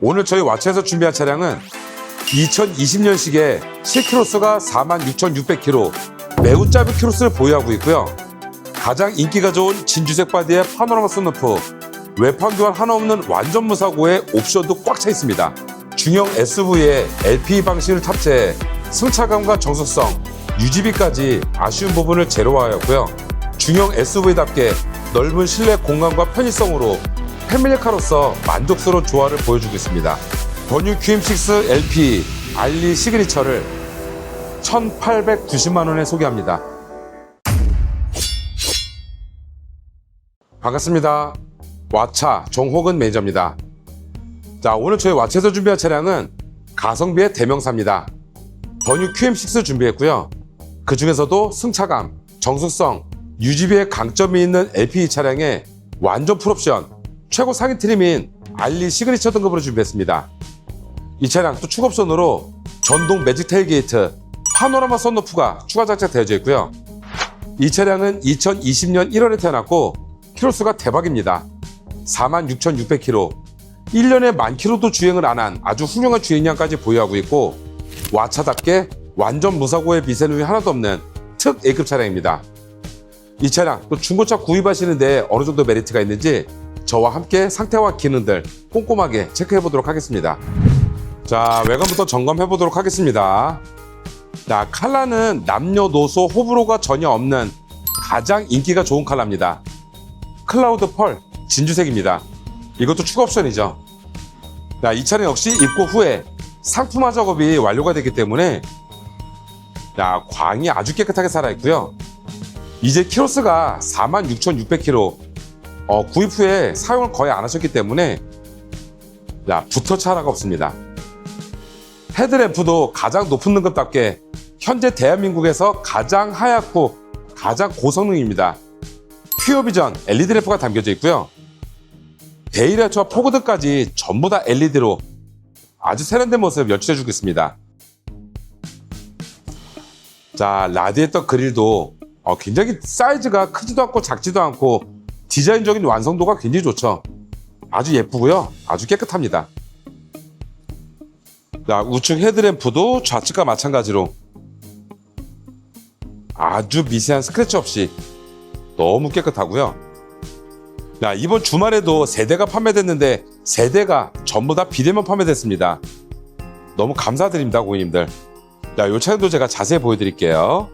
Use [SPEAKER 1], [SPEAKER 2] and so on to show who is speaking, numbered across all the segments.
[SPEAKER 1] 오늘 저희 와차에서 준비한 차량은 2020년식의 실키로수가 46,600km 매우 짧은 키로수를 보유하고 있고요. 가장 인기가 좋은 진주색 바디의 파노라마 선루프 외판 교환 하나 없는 완전 무사고의 옵션도 꽉 차 있습니다. 중형 SUV에 LP 방식을 탑재해 승차감과 정숙성, 유지비까지 아쉬운 부분을 제로화하였고요. 중형 SUV답게 넓은 실내 공간과 편의성으로 패밀리카로서 만족스러운 조화를 보여주고 있습니다. 번유 QM6 LP 알리 시그니처를 1,890만 원에 소개합니다. 반갑습니다. 와차 정호근 매니저입니다. 자, 오늘 저희 와차에서 준비한 차량은 가성비의 대명사입니다. 번유 QM6 준비했고요. 그 중에서도 승차감, 정숙성, 유지비에 강점이 있는 LPE 차량에 완전 풀옵션, 최고 상위 트림인 알리 시그니처 등급으로 준비했습니다. 이 차량 또 추가옵션으로 전동 매직 테일게이트, 파노라마 선루프가 추가 장착되어져 있고요. 이 차량은 2020년 1월에 태어났고 키로수가 대박입니다. 46,600km. 1년에 만 킬로도 주행을 안 한 아주 훌륭한 주행량까지 보유하고 있고 와차답게 완전 무사고의 미세누이 하나도 없는 특 A급 차량입니다. 이 차량 또 중고차 구입하시는데 어느 정도 메리트가 있는지 저와 함께 상태와 기능들 꼼꼼하게 체크해 보도록 하겠습니다. 자, 외관부터 점검해 보도록 하겠습니다. 자, 칼라는 남녀노소 호불호가 전혀 없는 가장 인기가 좋은 컬러입니다. 클라우드 펄 진주색입니다. 이것도 추가 옵션이죠. 자, 이 차량 역시 입고 후에 상품화 작업이 완료가 됐기 때문에 자, 광이 아주 깨끗하게 살아있고요. 이제 키로수가 46,600km. 어, 구입 후에 사용을 거의 안 하셨기 때문에 자, 부터 차라가 없습니다. 헤드램프도 가장 높은 등급답게 현재 대한민국에서 가장 하얗고 가장 고성능입니다. 퓨어비전 LED 램프가 담겨져 있고요. 데이라이트와 포그드까지 전부 다 LED로 아주 세련된 모습 연출해 주고 있습니다. 자, 라디에이터 그릴도 어, 굉장히 사이즈가 크지도 않고 작지도 않고 디자인적인 완성도가 굉장히 좋죠. 아주 예쁘고요. 아주 깨끗합니다. 자, 우측 헤드램프도 좌측과 마찬가지로 아주 미세한 스크래치 없이 너무 깨끗하고요. 자, 이번 주말에도 세대가 판매됐는데 세대가 전부 다 비대면 판매됐습니다. 너무 감사드립니다, 고객님들. 자, 이 차량도 제가 자세히 보여드릴게요.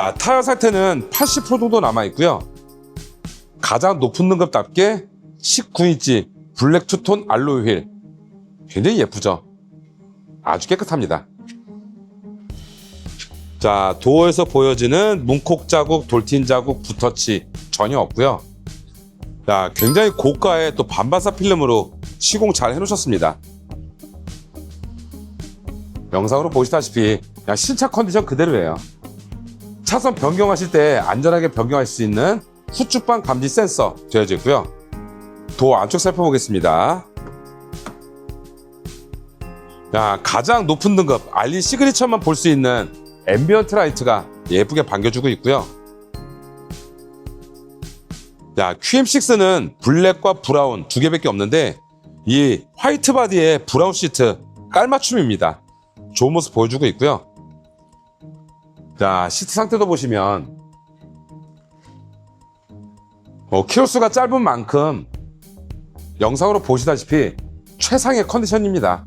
[SPEAKER 1] 자, 타이어 상태는 80% 정도 남아 있고요. 가장 높은 등급답게 19인치 블랙 투톤 알로이 휠. 굉장히 예쁘죠? 아주 깨끗합니다. 자, 도어에서 보여지는 문콕 자국, 돌틴 자국, 붓터치 전혀 없고요. 자, 굉장히 고가의 또 반바사 필름으로 시공 잘 해놓으셨습니다. 영상으로 보시다시피 그냥 신차 컨디션 그대로예요. 차선 변경하실 때 안전하게 변경할 수 있는 후측방 감지 센서 되어져 있고요. 도어 안쪽 살펴보겠습니다. 자, 가장 높은 등급 알리 시그니처만 볼 수 있는 앰비언트 라이트가 예쁘게 반겨주고 있고요. 자, QM6는 블랙과 브라운 두 개밖에 없는데 이 화이트 바디의 브라운 시트 깔맞춤입니다. 좋은 모습 보여주고 있고요. 자, 시트 상태도 보시면 어, 키로수가 짧은 만큼 영상으로 보시다시피 최상의 컨디션입니다.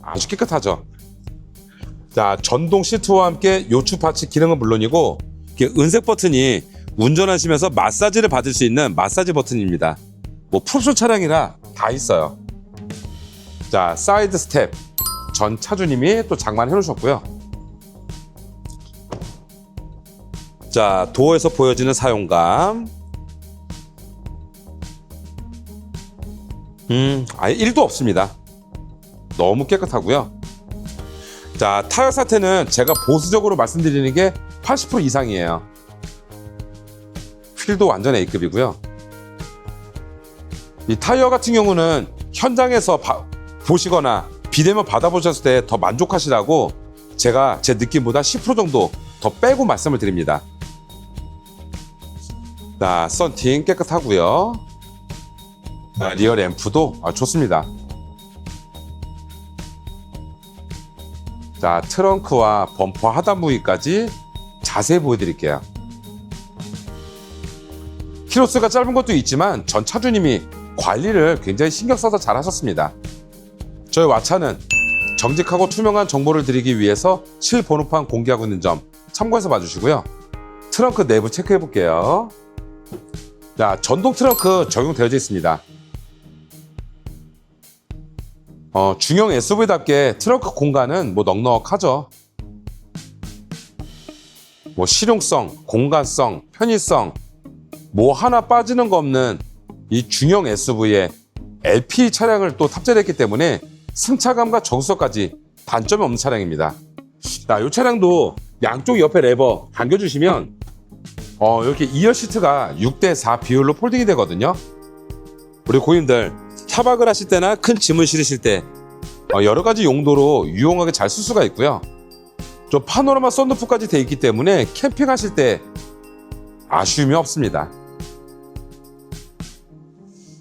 [SPEAKER 1] 아주 깨끗하죠. 자, 전동 시트와 함께 요추 파츠 기능은 물론이고 은색 버튼이 운전하시면서 마사지를 받을 수 있는 마사지 버튼입니다. 뭐 풀옵션 차량이라 다 있어요. 자, 사이드 스텝 전 차주님이 또 장만해 놓으셨고요. 자, 도어에서 보여지는 사용감. 음, 아예 1도 없습니다. 너무 깨끗하고요. 자, 타이어 상태는 제가 보수적으로 말씀드리는 게 80% 이상이에요. 휠도 완전 A급이고요. 이 타이어 같은 경우는 현장에서 바- 보시거나 비대면 받아보셨을 때 더 만족하시라고 제가 제 느낌보다 10% 정도 더 빼고 말씀을 드립니다. 자, 썬팅 깨끗하고요. 자, 리얼 앰프도 아, 좋습니다. 자, 트렁크와 범퍼 하단 부위까지 자세히 보여드릴게요. 키로수가 짧은 것도 있지만 전 차주님이 관리를 굉장히 신경 써서 잘 하셨습니다. 저희 와차는 정직하고 투명한 정보를 드리기 위해서 실번호판 공개하고 있는 점 참고해서 봐주시고요. 트렁크 내부 체크해 볼게요. 자, 전동 트렁크 적용되어 있습니다. 어, 중형 SUV답게 트렁크 공간은 뭐 넉넉하죠. 뭐 실용성, 공간성, 편의성, 뭐 하나 빠지는 거 없는 이 중형 SUV에 LP 차량을 또 탑재했기 때문에 승차감과 정수성까지 단점이 없는 차량입니다. 자, 이 차량도 양쪽 옆에 레버 당겨주시면 어, 이렇게 2열 시트가 6대4 비율로 폴딩이 되거든요. 우리 고객님들 타박을 하실 때나 큰 짐을 실으실 때 어, 여러 가지 용도로 유용하게 잘 쓸 수가 있고요. 좀 파노라마 썬루프까지 돼 있기 때문에 캠핑하실 때 아쉬움이 없습니다.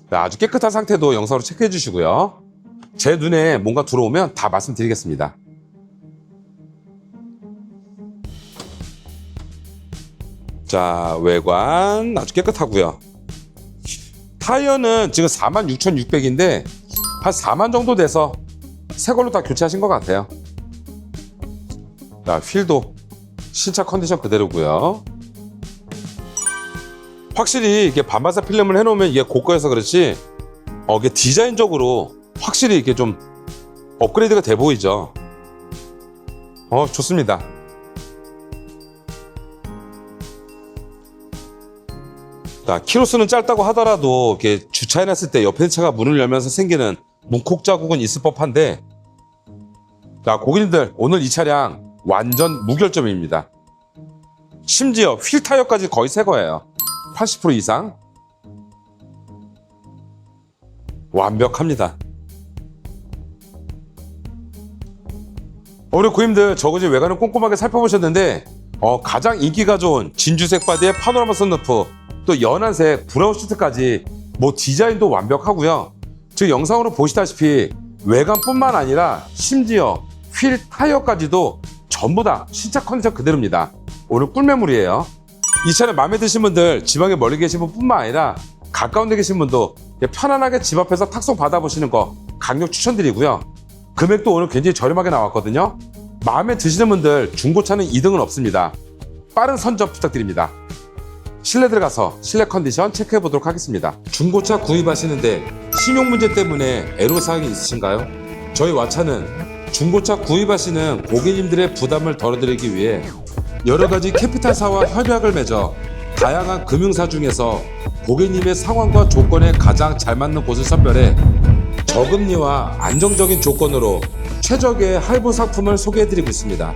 [SPEAKER 1] 자, 아주 깨끗한 상태도 영상으로 체크해 주시고요. 제 눈에 뭔가 들어오면 다 말씀드리겠습니다. 자, 외관 아주 깨끗하고요. 타이어는 지금 46,600인데 한 4만 정도 돼서 새 걸로 다 교체하신 것 같아요. 자, 휠도 신차 컨디션 그대로고요. 확실히 이게 반바사 필름을 해놓으면 이게 고가여서 그렇지 어, 이게 디자인적으로 확실히 이게 좀 업그레이드가 돼 보이죠. 어, 좋습니다. 자, 키로수는 짧다고 하더라도 이렇게 주차해놨을 때 옆에 차가 문을 열면서 생기는 문콕 자국은 있을 법한데 자, 고객님들 오늘 이 차량 완전 무결점입니다. 심지어 휠 타이어까지 거의 새 거예요. 80% 이상. 완벽합니다. 우리 고객님들 저그지 외관을 꼼꼼하게 살펴보셨는데 어, 가장 인기가 좋은 진주색 바디에 파노라마 선루프 또 연한색 브라운 시트까지 뭐 디자인도 완벽하고요. 지금 영상으로 보시다시피 외관뿐만 아니라 심지어 휠 타이어까지도 전부 다 신차 컨디션 그대로입니다. 오늘 꿀매물이에요. 이 차량 마음에 드신 분들 지방에 멀리 계신 분뿐만 아니라 가까운 데 계신 분도 편안하게 집 앞에서 탁송 받아보시는 거 강력 추천드리고요. 금액도 오늘 굉장히 저렴하게 나왔거든요. 마음에 드시는 분들 중고차는 2등은 없습니다. 빠른 선점 부탁드립니다. 실내 들어가서 실내 컨디션 체크해 보도록 하겠습니다. 중고차 구입하시는데 신용 문제 때문에 애로사항이 있으신가요? 저희 와차는 중고차 구입하시는 고객님들의 부담을 덜어드리기 위해 여러 가지 캐피탈사와 협약을 맺어 다양한 금융사 중에서 고객님의 상황과 조건에 가장 잘 맞는 곳을 선별해 저금리와 안정적인 조건으로 최적의 할부 상품을 소개해드리고 있습니다.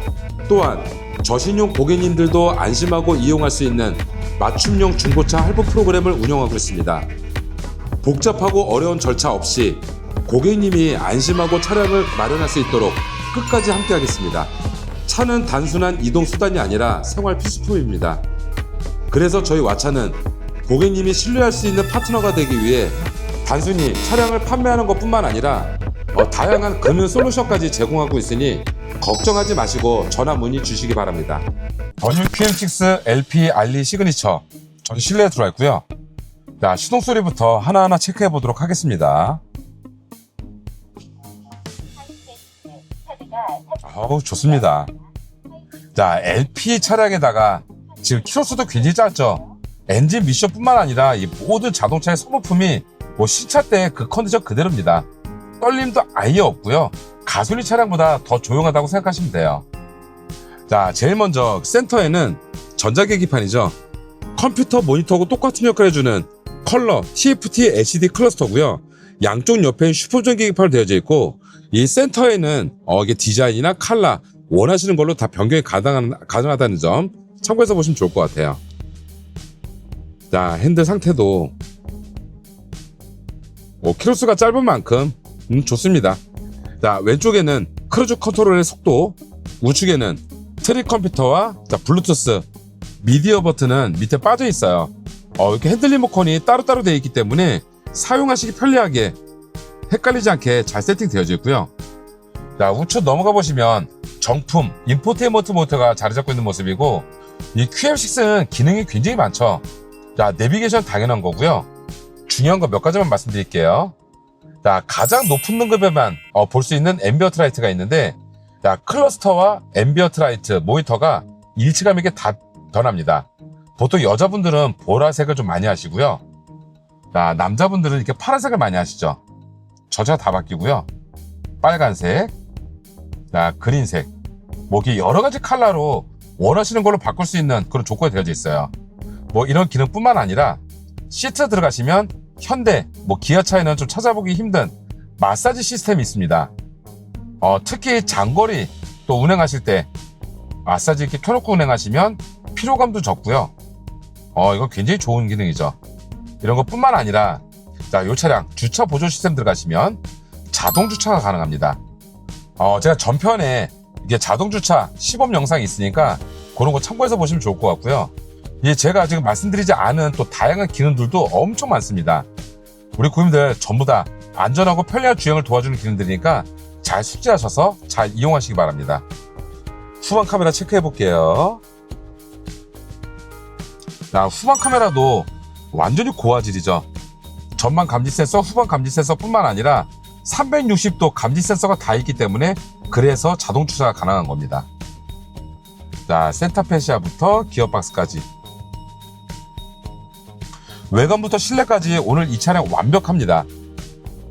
[SPEAKER 1] 또한 저신용 고객님들도 안심하고 이용할 수 있는 맞춤형 중고차 할부 프로그램을 운영하고 있습니다. 복잡하고 어려운 절차 없이 고객님이 안심하고 차량을 마련할 수 있도록 끝까지 함께하겠습니다. 차는 단순한 이동 수단이 아니라 생활 필수품입니다. 그래서 저희 와차는 고객님이 신뢰할 수 있는 파트너가 되기 위해 단순히 차량을 판매하는 것 뿐만 아니라 어, 다양한 금융 솔루션까지 제공하고 있으니 걱정하지 마시고 전화 문의 주시기 바랍니다. 버뉴 QM6 LP 알리 시그니처 전 실내에 들어와 있고요. 자, 시동 소리부터 하나하나 체크해 보도록 하겠습니다. 어우, 좋습니다. 자, LP 차량에다가 지금 키로수도 굉장히 짧죠. 엔진 미션뿐만 아니라 이 모든 자동차의 소모품이 뭐 신차 때 그 컨디션 그대로입니다. 떨림도 아예 없고요. 가솔린 차량보다 더 조용하다고 생각하시면 돼요. 자, 제일 먼저 센터에는 전자계기판이죠. 컴퓨터 모니터하고 똑같은 역할을 해주는 컬러 TFT LCD 클러스터고요. 양쪽 옆에는 슈퍼전 계기판으로 되어져 있고 이 센터에는 어, 이게 디자인이나 컬러 원하시는 걸로 다 변경이 가능한, 가능하다는 점 참고해서 보시면 좋을 것 같아요. 자, 핸들 상태도 뭐 키로수가 짧은 만큼 음, 좋습니다. 자, 왼쪽에는 크루즈 컨트롤의 속도, 우측에는 트릭 컴퓨터와 자, 블루투스, 미디어 버튼은 밑에 빠져 있어요. 어, 이렇게 핸들 리모컨이 따로따로 되어 있기 때문에 사용하시기 편리하게 헷갈리지 않게 잘 세팅되어져 있고요. 자, 우측 넘어가 보시면 정품 인포테인먼트 모터가 자리 잡고 있는 모습이고 이 QM6는 기능이 굉장히 많죠. 자, 내비게이션 당연한 거고요. 중요한 거 몇 가지만 말씀드릴게요. 자, 가장 높은 등급에만 어, 볼 수 있는 앰비어트 라이트가 있는데 자, 클러스터와 앰비어트 라이트 모니터가 일치감 있게 다 변합니다. 보통 여자분들은 보라색을 좀 많이 하시고요. 자, 남자분들은 이렇게 파란색을 많이 하시죠. 저자 다 바뀌고요. 빨간색, 자, 그린색, 뭐 이렇게 여러 가지 컬러로 원하시는 걸로 바꿀 수 있는 그런 조건이 되어져 있어요. 뭐 이런 기능뿐만 아니라 시트 들어가시면 현대, 뭐 기아차에는 좀 찾아보기 힘든 마사지 시스템이 있습니다. 어, 특히 장거리 또 운행하실 때 마사지 이렇게 켜놓고 운행하시면 피로감도 적고요. 어, 이거 굉장히 좋은 기능이죠. 이런 것뿐만 아니라 자, 요 차량 주차 보조 시스템 들어가시면 자동 주차가 가능합니다. 어, 제가 전편에 이게 자동 주차 시범 영상이 있으니까 그런 거 참고해서 보시면 좋을 것 같고요. 이 제가 지금 말씀드리지 않은 또 다양한 기능들도 엄청 많습니다. 우리 고객님들 전부 다 안전하고 편리한 주행을 도와주는 기능들이니까 잘 숙지하셔서 잘 이용하시기 바랍니다. 후방 카메라 체크해 볼게요. 자, 후방 카메라도 완전히 고화질이죠. 전방 감지 센서, 후방 감지 센서뿐만 아니라 360도 감지 센서가 다 있기 때문에 그래서 자동 주차가 가능한 겁니다. 자, 센터 페시아부터 기어박스까지. 외관부터 실내까지 오늘 이 차량 완벽합니다.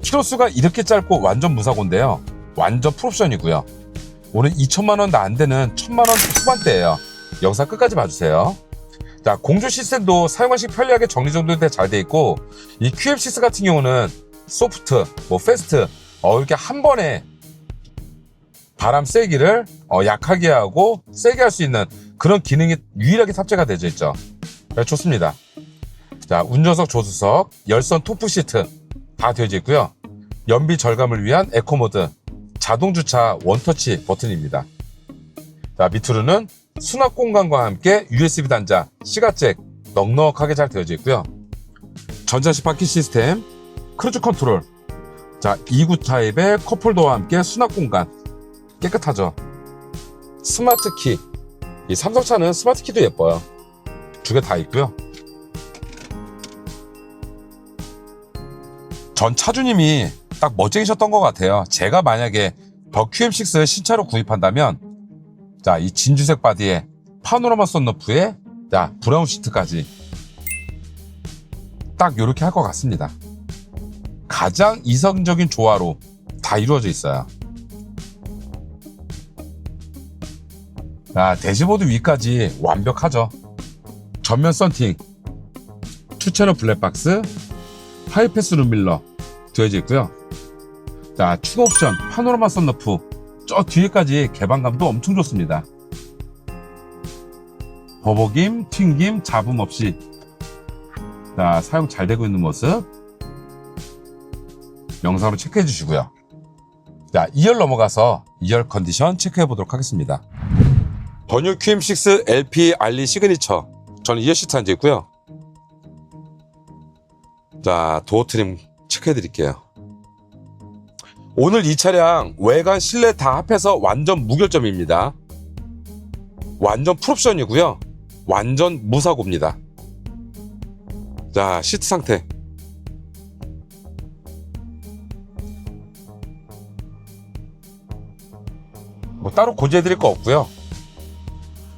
[SPEAKER 1] 키로수가 이렇게 짧고 완전 무사고인데요. 완전 풀옵션이고요. 오늘 2천만 원도 안 되는 1천만 원 후반대예요. 영상 끝까지 봐주세요. 자, 공조 시스템도 사용하시기 편리하게 정리정돈돼 잘돼 있고 이 QF6 같은 경우는 소프트, 뭐 패스트 어, 이렇게 한 번에 바람 세기를 어, 약하게 하고 세게 할 수 있는 그런 기능이 유일하게 탑재가 되어 있죠. 네, 좋습니다. 자, 운전석 조수석, 열선 토프 시트 다 되어져 있고요. 연비 절감을 위한 에코 모드, 자동 주차 원터치 버튼입니다. 자, 밑으로는 수납 공간과 함께 USB 단자, 시가잭 넉넉하게 잘 되어져 있고요. 전자식 바퀴 시스템, 크루즈 컨트롤, 자, 2구 타입의 컵홀더와 함께 수납 공간 깨끗하죠. 스마트 키, 이 삼성차는 스마트 키도 예뻐요. 두 개 다 있고요. 전 차주님이 딱 멋쟁이셨던 것 같아요. 제가 만약에 더 QM6 신차로 구입한다면, 자, 이 진주색 바디에 파노라마 썬루프에, 자, 브라운 시트까지 딱 이렇게 할 것 같습니다. 가장 이성적인 조화로 다 이루어져 있어요. 자, 대시보드 위까지 완벽하죠. 전면 썬팅, 투채널 블랙박스, 하이패스 룸밀러 있고요. 자, 추가 옵션 파노라마 썬루프 저 뒤에까지 개방감도 엄청 좋습니다. 버벅임, 튕김, 잡음 없이 자, 사용 잘 되고 있는 모습 영상으로 체크해 주시고요. 자, 2열 넘어가서 2열 컨디션 체크해 보도록 하겠습니다. 더뉴 QM6 LP 알리 시그니처 저는 2열 시트 앉아 있고요. 자, 도어 트림 체크해 드릴게요. 오늘 이 차량 외관 실내 다 합해서 완전 무결점입니다. 완전 풀옵션이고요. 완전 무사고입니다. 자, 시트 상태. 뭐 따로 고지해 드릴 거 없고요.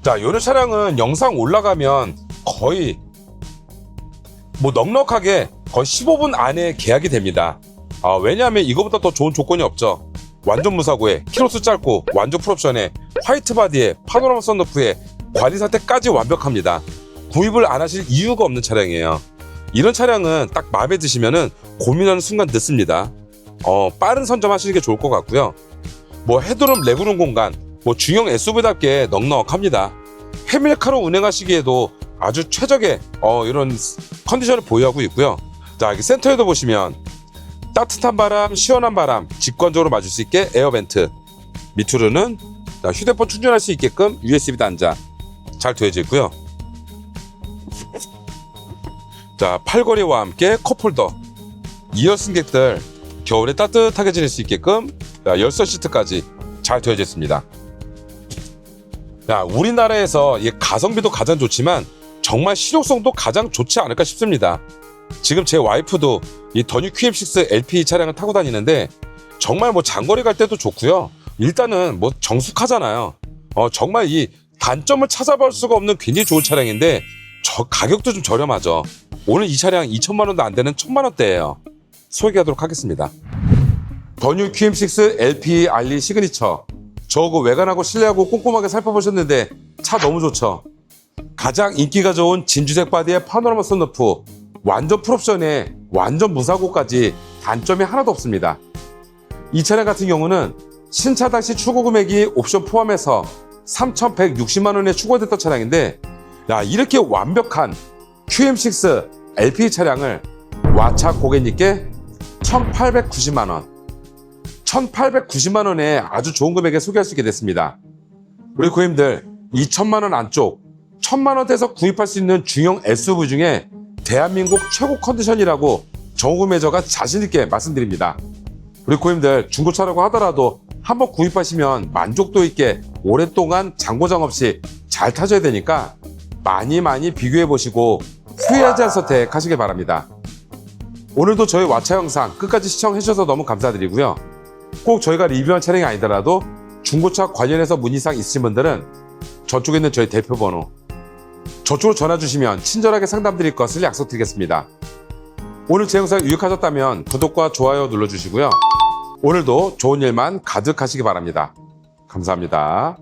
[SPEAKER 1] 자, 요런 차량은 영상 올라가면 거의 뭐 넉넉하게 거의 15분 안에 계약이 됩니다. 아, 왜냐하면 이거보다 더 좋은 조건이 없죠. 완전 무사고에 키로수 짧고 완전 풀옵션에 화이트 바디에 파노라마 썬루프에 관리 상태까지 완벽합니다. 구입을 안 하실 이유가 없는 차량이에요. 이런 차량은 딱 마음에 드시면은 고민하는 순간 늦습니다. 어, 빠른 선점하시는 게 좋을 것 같고요. 뭐 헤드룸 레그룸 공간, 뭐 중형 SUV답게 넉넉합니다. 패밀리카로 운행하시기에도 아주 최적의 어, 이런 컨디션을 보유하고 있고요. 자, 여기 센터에도 보시면 따뜻한 바람, 시원한 바람 직관적으로 맞을 수 있게 에어벤트. 밑으로는 자, 휴대폰 충전할 수 있게끔 USB 단자 잘 되어져 있고요. 자, 팔걸이와 함께 컵홀더. 2열 승객들 겨울에 따뜻하게 지낼 수 있게끔 자, 열선 시트까지 잘 되어져 있습니다. 자, 우리나라에서 이 가성비도 가장 좋지만 정말 실용성도 가장 좋지 않을까 싶습니다. 지금 제 와이프도 이 더뉴 QM6 LP 차량을 타고 다니는데 정말 뭐 장거리 갈 때도 좋고요. 일단은 뭐 정숙하잖아요. 어, 정말 이 단점을 찾아볼 수가 없는 굉장히 좋은 차량인데 저 가격도 좀 저렴하죠. 오늘 이 차량 2천만 원도 안 되는 1천만 원대예요. 소개하도록 하겠습니다. 더뉴 QM6 LP 알리 시그니처. 저거 외관하고 실내하고 꼼꼼하게 살펴보셨는데 차 너무 좋죠. 가장 인기가 좋은 진주색 바디의 파노라마 선루프, 완전 풀옵션에 완전 무사고까지 단점이 하나도 없습니다. 이 차량 같은 경우는 신차 당시 추고 금액이 옵션 포함해서 3,160만 원에 추가됐던 차량인데 야 이렇게 완벽한 QM6 LP 차량을 와차 고객님께 1,890만 원 1,890만 원에 아주 좋은 금액에 소개할 수 있게 됐습니다. 우리 고객님들 2천만 원 안쪽 1천만 원대에서 구입할 수 있는 중형 SUV 중에 대한민국 최고 컨디션이라고 정우 매저가 자신 있게 말씀드립니다. 우리 고객님들 중고차라고 하더라도 한번 구입하시면 만족도 있게 오랫동안 장고장 없이 잘 타셔야 되니까 많이 많이 비교해 보시고 후회하지 않은 선택하시길 바랍니다. 오늘도 저희 와차 영상 끝까지 시청해 주셔서 너무 감사드리고요. 꼭 저희가 리뷰한 차량이 아니더라도 중고차 관련해서 문의사항 있으신 분들은 저쪽에 있는 저희 대표 번호 저쪽으로 전화 주시면 친절하게 상담 드릴 것을 약속드리겠습니다. 오늘 제 영상 유익하셨다면 구독과 좋아요 눌러주시고요. 오늘도 좋은 일만 가득하시기 바랍니다. 감사합니다.